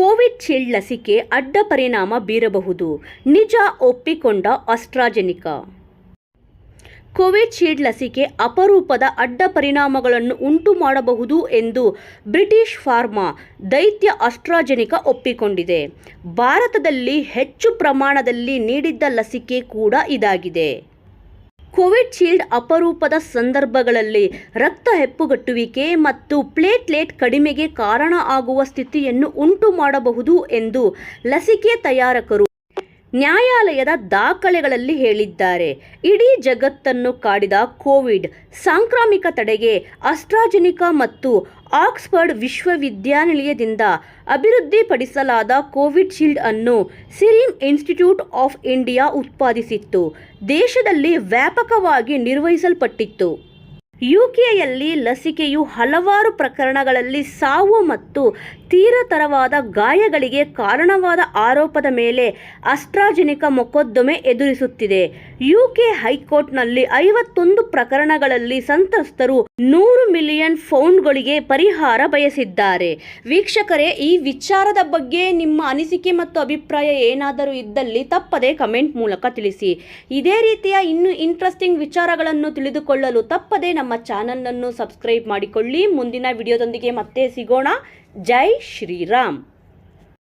Covishield ಲಸಿಕೆ ಅಡ್ಡ ಪರಿಣಾಮ ಬೀರಬಹುದು. ನಿಜ ಒಪ್ಪಿಕೊಂಡ ಅಸ್ಟ್ರಾಜೆನಿಕಾ ಕೋವಿಶೀಲ್ಡ್ ಲಸಿಕೆ ಅಪರೂಪದ ಅಡ್ಡ ಪರಿಣಾಮಗಳನ್ನು ಉಂಟು ಮಾಡಬಹುದು ಎಂದು ಬ್ರಿಟಿಷ್ ಫಾರ್ಮಾ ದೈತ್ಯ ಅಸ್ಟ್ರಾಜೆನಿಕ ಒಪ್ಪಿಕೊಂಡಿದೆ. ಭಾರತದಲ್ಲಿ ಹೆಚ್ಚು ಪ್ರಮಾಣದಲ್ಲಿ ನೀಡಿದ್ದ ಲಸಿಕೆ ಕೂಡ ಇದಾಗಿದೆ. ಕೋವಿಶೀಲ್ಡ್ ಅಪರೂಪದ ಸಂದರ್ಭಗಳಲ್ಲಿ ರಕ್ತ ಹೆಪ್ಪುಗಟ್ಟುವಿಕೆ ಮತ್ತು ಪ್ಲೇಟ್ಲೆಟ್ ಕಡಿಮೆಗೆ ಕಾರಣ ಆಗುವ ಸ್ಥಿತಿಯನ್ನು ಉಂಟು ಮಾಡಬಹುದು ಎಂದು ಲಸಿಕೆ ತಯಾರಕರು ನ್ಯಾಯಾಲಯದ ದಾಖಲೆಗಳಲ್ಲಿ ಹೇಳಿದ್ದಾರೆ. ಇಡೀ ಜಗತ್ತನ್ನು ಕಾಡಿದ ಕೋವಿಡ್ ಸಾಂಕ್ರಾಮಿಕ ತಡೆಗೆ ಅಸ್ಟ್ರಾಜೆನಿಕಾ ಮತ್ತು ಆಕ್ಸ್ಫರ್ಡ್ ವಿಶ್ವವಿದ್ಯಾನಿಲಯದಿಂದ ಅಭಿವೃದ್ಧಿಪಡಿಸಲಾದ ಕೋವಿಶೀಲ್ಡ್ ಅನ್ನು ಸಿರಿಮ್ ಇನ್ಸ್ಟಿಟ್ಯೂಟ್ ಆಫ್ ಇಂಡಿಯಾ ಉತ್ಪಾದಿಸಿತ್ತು. ದೇಶದಲ್ಲಿ ವ್ಯಾಪಕವಾಗಿ ನಿರ್ವಹಿಸಲ್ಪಟ್ಟಿತ್ತು. ಯುಕೆಯಲ್ಲಿ ಲಸಿಕೆಯು ಹಲವಾರು ಪ್ರಕರಣಗಳಲ್ಲಿ ಸಾವು ಮತ್ತು ತೀರತರವಾದ ಗಾಯಗಳಿಗೆ ಕಾರಣವಾದ ಆರೋಪದ ಮೇಲೆ ಅಸ್ಟ್ರಾಜೆನಿಕಾ ಮೊಕದ್ದಮೆ ಎದುರಿಸುತ್ತಿದೆ. ಯುಕೆ ಹೈಕೋರ್ಟ್ನಲ್ಲಿ ಐವತ್ತೊಂದು ಪ್ರಕರಣಗಳಲ್ಲಿ ಸಂತ್ರಸ್ತರು ನೂರು ಮಿಲಿಯನ್ ಫೌಂಡ್ಗಳಿಗೆ ಪರಿಹಾರ ಬಯಸಿದ್ದಾರೆ. ವೀಕ್ಷಕರೇ, ಈ ವಿಚಾರದ ಬಗ್ಗೆ ನಿಮ್ಮ ಅನಿಸಿಕೆ ಮತ್ತು ಅಭಿಪ್ರಾಯ ಏನಾದರೂ ಇದ್ದಲ್ಲಿ ತಪ್ಪದೆ ಕಮೆಂಟ್ ಮೂಲಕ ತಿಳಿಸಿ. ಇದೇ ರೀತಿಯ ಇನ್ನೂ ಇಂಟ್ರೆಸ್ಟಿಂಗ್ ವಿಚಾರಗಳನ್ನು ತಿಳಿದುಕೊಳ್ಳಲು ತಪ್ಪದೆ ನಮ್ಮ ಚಾನಲನ್ನು ಸಬ್ಸ್ಕ್ರೈಬ್ ಮಾಡಿಕೊಳ್ಳಿ. ಮುಂದಿನ ವಿಡಿಯೋದೊಂದಿಗೆ ಮತ್ತೆ ಸಿಗೋಣ. ಜೈ ಶ್ರೀರಾಮ್.